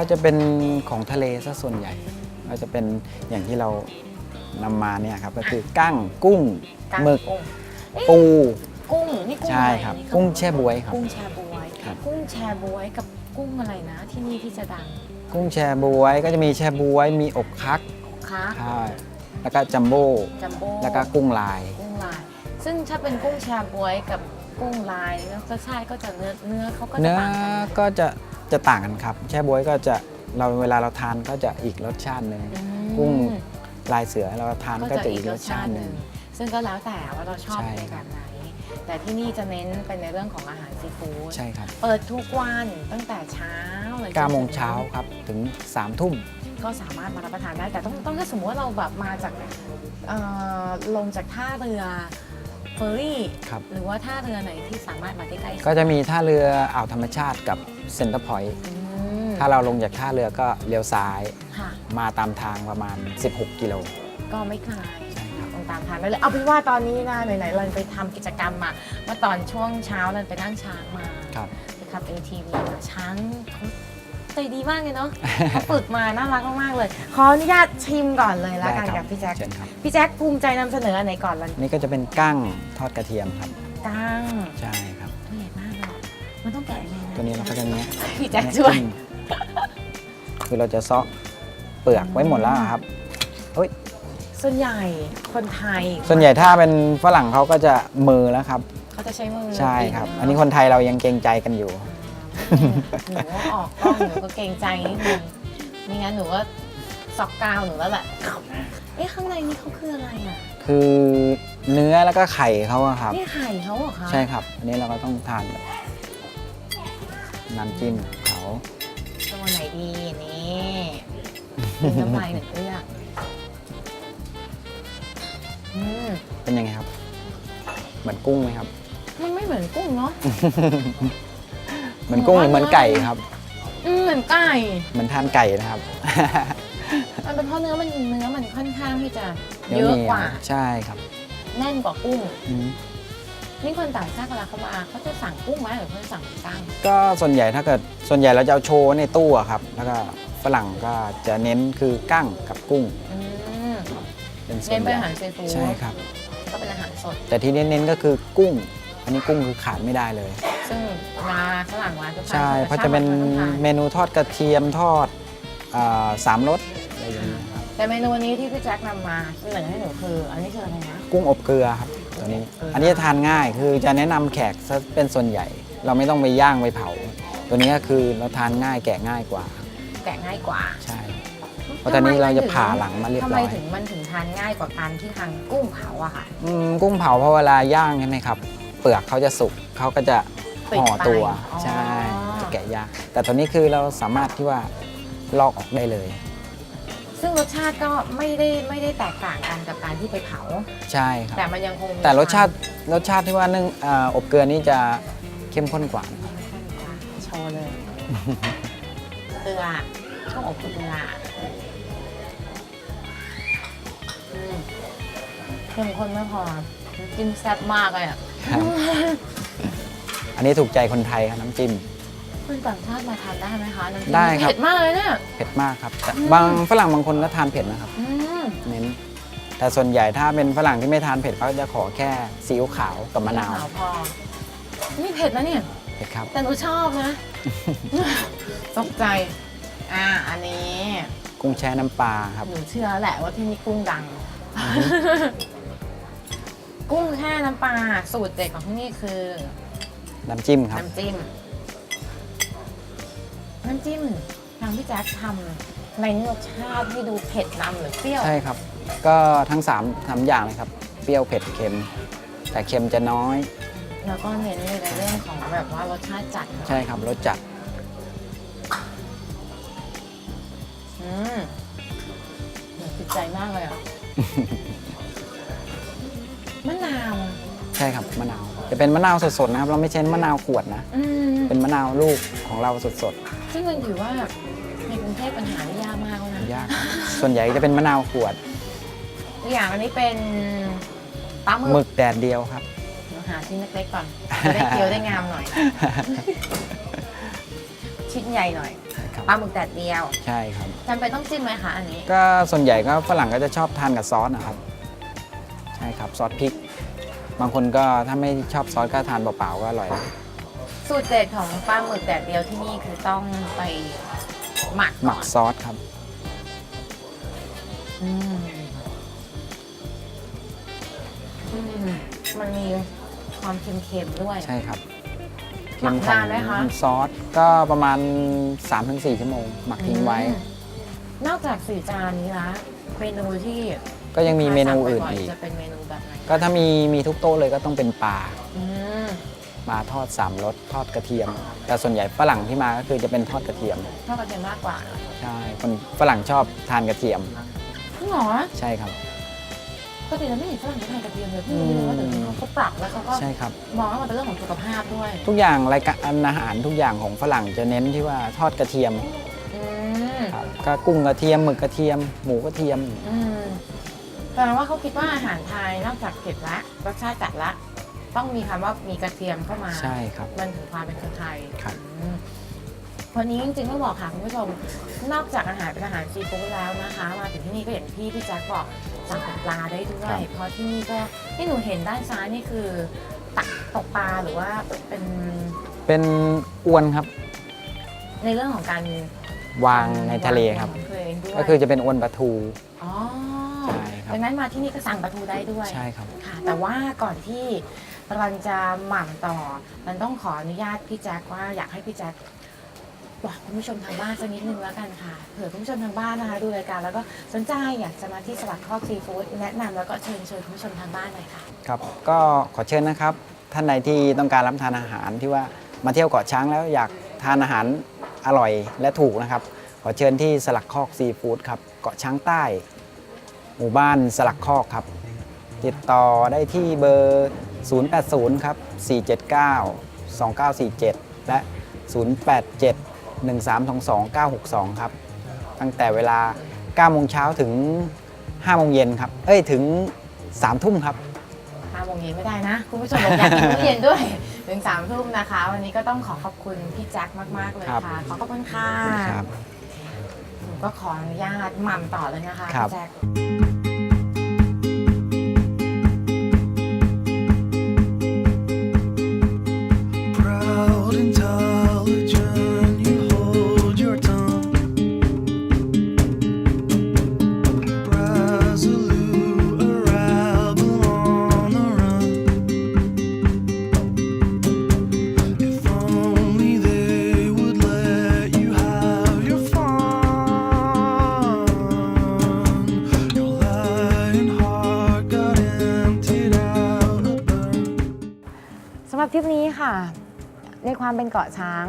ก็จะเป็นของทะเลซะส่วนใหญ่ ก็จะเป็นอย่างที่เรานำมาเนี่ยครับก็คือกั้งกุ้งกั้งหมึก กุ้งเอ๊ะปู กุ้งนี่กุ้งใช่อะไรครับนี่กุ้งแช่บ๊วยครับ กุ้งแชบวย ครับ กุ้งแชบวยกับกุ้งอะไรนะ ที่นี่ที่จะดังกุ้งแช่บ๊วยก็จะมีแช่บ๊วยมีอกคักคะใช่แล้วก็จัมโบ้จัมโบ้แล้วก็กุ้งลาย กุ้งลาย ซึ่งถ้าเป็นกุ้งแชบวยกับกุ้งลายแล้วรสชาติก็จะเนื้อเนื้อเขาก็จะเนื้อต่างกันไหมก็จะ จะต่างกันครับ แช่บ๊วยก็จะเราเวลาเราทานก็จะอีกรสชาติหนึ่งอืมกุ้งลายเสือเราทานก็จะอีกรสชาติหนึ่ง ซึ่งก็แล้วแต่ว่าเราชอบใช่ ในคแบรับบไหน แต่ที่นี่จะเน้นเป็นในเรื่องของอาหารซีฟู้ดใช่ครับเปิดทุกวันตั้งแต่เช้าเลยจนถึ9โมงเช้าครับถึง3ทุ่ม ก็สามารถมารับประทานได้ แต่ต้องต้องถ้าสมมติว่าเราแบบมาจากเอ่อลงจากท่าเรือเฟอร์รี่ครับ หรือว่าท่าเรือไหนที่สามารถมาได้ใกล้ๆ ก็จะมีท่าเรืออ่าวธรรมชาติกับ เซ็นเตอร์พอยต์อืมถ้าเราลงจากท่าเรือก็เลี้ยวซ้ายค่ะมาตามทางประมาณ 16 กิโล ก็ไม่ไกลใช่ครับตรงตามทางได้เลยเอาเป็นว่าตอนนี้นะไหนๆเราไปทำกิจกรรมมาเมื่อตอนช่วงเช้าเราไปนั่งช้างมาครับไปขับ ATV มาช้างเขาใจดีมากเลยเนาะเขาฝึกมาน่ารักมากๆเลย ขออนุญาตชิมก่อนเลยแล้วกันได้ครับกับพี่แจ็คเชิญครับพี่แจ็คภูมิใจนำเสนออันไหนก่อนล่ะนี่ก็จะเป็นกั้งทอดกระเทียมครับกั้งใช่ครับตัวใหญ่มากเลยมันต้องแกะยังไงนะ ตัวนี้เราก็จะเนี้ยพี่แจ็คช่วยจิ้มคือเราจะเซาะเปลือกไว้หมดแล้วครับ ส่วนใหญ่คนไทยส่วนใหญ่ถ้าเป็นฝรั่งเขาก็จะมือแล้วครับ เขาจะใช้มือใช่ครับปิดเะอันนี้คนไทยเรายังเกรงใจกันอยู่ หนูว่าออกกล้องหนูก็เกรงใจนิดนึงไม่งั้นหนูว่าซอกกาวหนูแล้วแหละเอ๊ะข้างในนี่เขาคืออะไรอะคือเนื้อแล้วก็ไข่เขาอะครับ นี่ไข่เขาเหรอคะใช่ครับ อันนี้เราก็ต้องทานแบบ น้ำจิ้มเขาตัวไหนดีนี่กินน้ำลายหนึ่งเอื้อกอืมเป็นยังไงครับ เหมือนกุ้งไหมครับ มันไม่เหมือนกุ้งเนาะเหมือนกุ้งหรือเหมือนไก่ครับอืมเหมือนไก่เหมือนทานไก่นะครับ มันเป็นเพราะเนื้อมันเนื้อมันค่อนข้างที่จะนื้เยอะหนีวกว่า ใช่ครับ แน่นกว่ากุ้งอืม นี่คนต่างชาติเวลาเขามาเขาจะสั่งกุ้งไหมหรือเขาจะสั่งกั้งก็ส่วนใหญ่ถ้าเกิดส่วนใหญ่เราจะเอาโชว์ในตู้อะครับแล้วก็ฝรั่งก็จะเน้นคือกั้งกับกุ้งอืมเป็นส่วเน้นนใหเป็นญ่อาหารซีฟู้ดใช่ครับ ก็เป็นอาหารสด แต่ที่เน้นๆก็คือกุ้ง อันนี้กุ้งคือขาดไม่ได้เลย ซึ่งมาฝรั่งมาทุกครั้งใช่เพราะจะเป็นเมนูทอดกระเทียมทอดอ่าสามรสอะไรอย่างเงี้ยครับแต่เมนูวันนี้ที่พี่แจ็คนำมาเสนอให้หนูคือ อันนี้คืออะไรนะ กุ้งอบเกลือครับ ตัวนี้เอออัอันนี้จะทานง่ายคือจะแนะนำแขกซะเป็นส่วนใหญ่ เราไม่ต้องไปย่างไปเผา ตัวนี้ก็คือเราทานง่ายแกะง่ายกว่า แกะง่ายกว่าใช่เพราะตอนนี้เราจะผ่าหลังมาเรียบร้อยทำไมถึงมันถึงทานง่ายกว่าการที่ทานกุ้งเผาอะค่ะอืมกุ้งเผาเพราะเวลาย่างใช่ไหมครับ เปลือกเขาจะสุกเขาก็จะห่อตัวปิดไปอ๋อใช่จะแกะยากแต่ตัวนี้คือเราสามารถที่ว่าลอกออกได้เลย ซึ่งรสชาติก็ไม่ได้ไม่ได้แตกต่างกันกับการที่ไปเผา ใช่ครับ แต่มันยังคงมีแต่รสชาติรสชาติที่ว่านึ่งอ่าอบเกลือนี่จะเข้มข้นกว่านะครับความโชว์เลยเกลือต้องอบเกลืออืมเข้มข้นไม่พอน้ำจิ้มแซ่บมากเลยอะครับอันนี้ถูกใจคนไทยครับน้ำจิ้ม คนต่างชาติมาทานได้ไหมคะน้ำจิ้มได้ครับ เผ็ดมากเลยเนี่ย เผ็ดมากครับแต่อืม บางฝรั่งบางคนก็ทานเผ็ดนะครับอืมเน้นแต่ส่วนใหญ่ถ้าเป็นฝรั่งที่ไม่ทานเผ็ดเขาจะขอแค่ซีอิ๊วขาวกับมะนาวพอนี่เผ็ดนะเนี่ย เผ็ดครับ แต่หนูชอบนะ ตกใจ อ่า อันนี้กุ้งแช่น้ำปลาครับ หนูเชื่อแหละว่าที่นี่กุ้งดัง กุ้งแช่น้ำปลาสูตรเด็ดของที่นี่คือน้ำจิ้มครับ น้ำจิ้ม น้ำจิ้มทางพี่แจ๊คทำในรสชาติที่ดูเผ็ดนำหรือเปรี้ยวใช่ครับ ก็ทั้ง3ามสามอย่างเลยครับ เปรี้ยวเผ็ดเค็ม แต่เค็มจะน้อย แล้วก็เน้นในเรื่องของแบบว่ารสชาติจัดใช่ครับรสจัดอืมหนูติดใจมากเลยอะ มะนาวใช่ครับมะนาว จะเป็นมะนาวสดๆนะครับ เราไม่ใช่มะนาวขวดนะ อืมเป็นมะนาวลูกของเราสด ซึ่งมันถือว่าในกรุงเทพปัญหาไม่ยากมากแล้วนะๆยากครับส่วนใหญ่จะเป็นมะนาวขวดตัวอย่างอันนี้เป็นปลาหหมึมึกกแดดเดียวครับ เดี๋ยวหาชิ้นเล็กๆก่อนจะได้เคี้ยวได้งามหน่อย ชิ้นใหญ่หน่อยคครับ ปลาหมึกแดดเดียวใช่ครับ จำเป็นต้องจิ้มไหมคะอันนี้ ก็ส่วนใหญ่ก็ฝรั่งก็จะชอบทานกับซอสนะครับ ใช่ครับซอสพริก บางคนก็ถ้าไม่ชอบซอสก็ทานเปล่าๆก็อร่อย สูตรเด็ดของปลาหมึกแดดเดียวที่นี่คือต้องไปหมักหมัก่กอนซอสครับ อืมอืมมันมีความเค็มๆด้วย ใช่ครับหมักนานไหมคะน้ำซอสก็ประมาณ 3-4 ชั่วโมง หมักทิ้งไว้ อืมนอกจากสี่จานนี้ละเมนูที่ก็ยังมีเมนูอื่นสั่งบ่ยอีกๆจะเป็นเมนูแบบไหนก็ถ้ามีมีทุกโต๊ะเลยก็ต้องเป็นปลาอืม ปลาทอดสามรสทอดกระเทียม แต่ส่วนใหญ่ฝรั่งที่มาก็คือจะเป็นทอดกระเทียมชอบกระเทียมมากกว่าใช่คนฝรั่งชอบทานกระเทียมจริงเหรอใช่ครับ ปกติเราไม่เห็นฝรั่งทานกระเทียมเลยพี่รู้เลยว่าเดี๋ยวนี้เขาก็ปรับแล้วเขาก็ใช่ครับ มองว่ามันเป็นเรื่องของสุขภาพด้วยทุกอย่างรายการอาหารทุกอย่างของฝรั่งจะเน้นที่ว่าทอดกระเทียมอืมครับก็กุ้งกระเทียมหมึกกระเทียม หมูกระเทียม อืมแปลว่าเขาคิดว่าอาหารไทยนอกจากเผ็ดละรสชาติจัดละ ต้องมีคำว่ามีกระเทียมเข้ามาใช่ครับ มันถึงความเป็นคนไทยครับ อืมวันนี้จริงๆต้องบอกค่ะคุณผู้ชม นอกจากอาหารเป็นอาหารซีฟู้ดแล้วนะคะ มาถึงที่นี่ก็อย่างที่พี่แจ็คบอกสั่งเป็นปลาได้ด้วครัย บ เพราะที่นี่ก็ที่หนูเห็นด้านซ้ายนี่คือ ตักตกปลาหรือว่าเป็นเป็นอวนครับในเรื่องของการวางในทะเลครับ วางของตัวเองด้วยก็คือจะเป็นอวนปลาทู อ๋อใช่ครับ ดังนั้นมาที่นี่ก็สั่งปลาทูได้ด้วย ใช่ครับ ค่ะแต่ว่าก่อนที่ รันจะหมั่นต่อรันต้องขออนุญาตพี่แจ็คว่าอยากให้พี่แจ็คบอกคุณผู้ชมทางบ้านสักนิดนึงแล้วกันค่ะ เผื่อคุณผู้ชมทางบ้านนะคะ ดูรายการแล้วก็สนใจอยากจะมาที่สลัดครอซีฟู้ดแนะนำแล้วก็เชิญชิญคุณผู้ชมทางบ้านหน่อยค่ะ ครับ ก็ขอเชิญนะครับ ท่านใดที่ต้องการรับทานอาหารที่ว่ามาเที่ยวเกาะช้างแล้วอยากทานอาหารอร่อยและถูกนะครับ ขอเชิญที่สลักคอกซีฟู้ดครับเกาะช้างใต้ หมู่บ้านสลักคอกครับ ติดต่อได้ที่เบอร์ 080 ครับ 479 2947 และ 087 1322 962 ครับ ตั้งแต่เวลา9โมงเช้าถึง5โมงเย็นครับ เอ้ยถึง3ทุ่มครับห้าโมงเย็นไม่ได้นะ คุณผู้ชมบอกอยากกินมื้อเย็นด้วย ถึงสามทุ่มนะคะ วันนี้ก็ต้องขอขอบคุณพี่แจ็คมาก ๆ เลยครับค่ะ ขอขอบคุณค่ะครับหนูก็ขออนุญาตหมั่นต่อเลยนะคะครับ พี่แจ็ค ความเป็นเกาะช้าง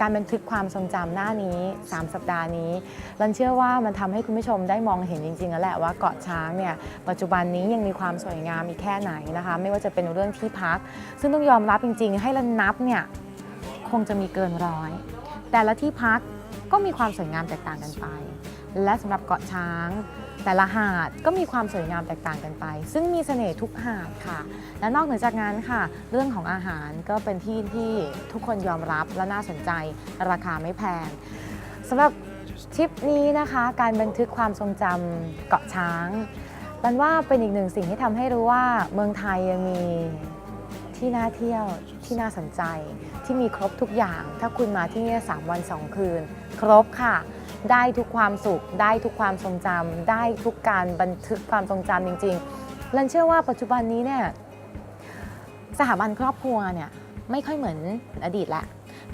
การบันทึกความทรงจำหน้านี้ 3 สัปดาห์นี้รันเชื่อว่ามันทำให้คุณผู้ชมได้มองเห็นจริงๆแล้วแหละว่าเกาะช้างเนี่ยปัจจุบันนี้ยังมีความสวยงามอีกแค่ไหนนะคะ ไม่ว่าจะเป็นเรื่องที่พัก ซึ่งต้องยอมรับจริง ๆ ให้รันนับเนี่ยคงจะมีเกินร้อย แต่ละที่พักก็มีความสวยงามแตกต่างกันไป และสำหรับเกาะช้าง แต่ละหาดก็มีความสวยงามแตกต่างกันไป ซึ่งมีเสน่ห์ทุกหาดค่ะ และนอกเหนือจากนั้นค่ะ เรื่องของอาหารก็เป็นที่ที่ทุกคนยอมรับและน่าสนใจราคาไม่แพงสำหรับทริปนี้นะคะ การบันทึกความทรงจำเกาะช้างรันว่าเป็นอีกหนึ่งสิ่งที่ทำให้รู้ว่าเมืองไทยยังมี ที่น่าเที่ยวที่น่าสนใจ ที่มีครบทุกอย่าง ถ้าคุณมาที่นี่สามวันสองคืน ครบค่ะ ได้ทุกความสุข ได้ทุกความทรงจำได้ทุกการบันทึกความทรงจำจริงๆรันเชื่อว่าปัจจุบันนี้เนี่ยสถาบันครอบครัวเนี่ยไม่ค่อยเหมือนอดีตละ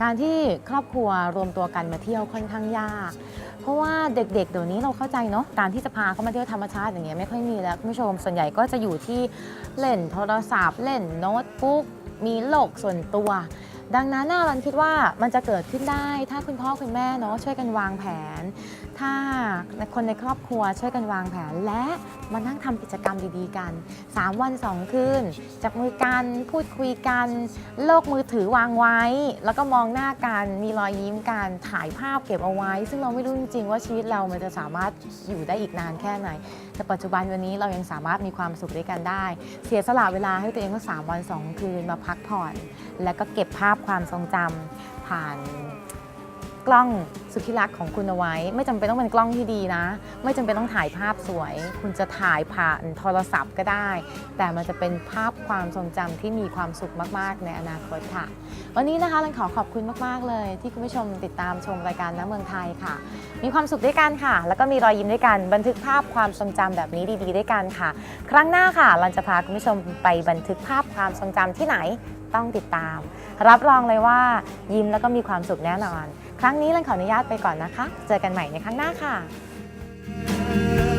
การที่ครอบครัวรวมตัวกันมาเที่ยวค่อนข้างยาก เพราะว่าเด็กๆ เดี๋ยวนี้เราเข้าใจเนาะการที่จะพาเขามาเที่ยวธรรมชาติอย่างเงี้ยไม่ค่อยมีแล้วคุณผู้ชมส่วนใหญ่ก็จะอยู่ที่เล่นโทรศัพท์ เล่นโน้ตบุ๊กมีโลกส่วนตัว ดังนั้นน่ารันคิดว่ามันจะเกิดขึ้นได้ ถ้าคุณพ่อคุณแม่เนาะช่วยกันวางแผน ถ้าคนในครอบครัวช่วยกันวางแผน และมานั่งทำกิจกรรมดีๆกัน 3 วัน 2 คืนจับมือกันพูดคุยกัน โลกมือถือวางไว้ แล้วก็มองหน้ากันมีรอยยิ้มกันถ่ายภาพเก็บเอาไว้ ซึ่งเราไม่รู้จริงๆว่าชีวิตเรามันจะสามารถอยู่ได้อีกนานแค่ไหนแต่ปัจจุบันวันนี้เรายังสามารถมีความสุขด้วยกันได้ เสียสละเวลาให้ตัวเองว่า3วัน 2 คืนมาพักผ่อน แล้วก็เก็บภาพความทรงจำผ่าน กล้องสุดที่รักของคุณเอาไว้ ไม่จำเป็นต้องเป็นกล้องที่ดีนะ ไม่จำเป็นต้องถ่ายภาพสวย คุณจะถ่ายผ่านโทรศัพท์ก็ได้ แต่มันจะเป็นภาพความทรงจำที่มีความสุขมากๆ ในอนาคตค่ะ วันนี้นะคะลันขอขอบคุณมากๆเลย ที่คุณผู้ชมติดตามชมรายการน้ำเมืองไทยค่ะ มีความสุขด้วยกันค่ะ แล้วก็มีรอยยิ้มด้วยกันบันทึกภาพความทรงจำแบบนี้ดีๆ ด้วยกันค่ะ ครั้งหน้าค่ะลันจะพาคุณผู้ชมไปบันทึกภาพความทรงจำที่ไหนต้องติดตาม รับรองเลยว่ายิ้มแล้วก็มีความสุขแน่นอน ครั้งนี้เรนขออนุญาตไปก่อนนะคะ เจอกันใหม่ในครั้งหน้าค่ะ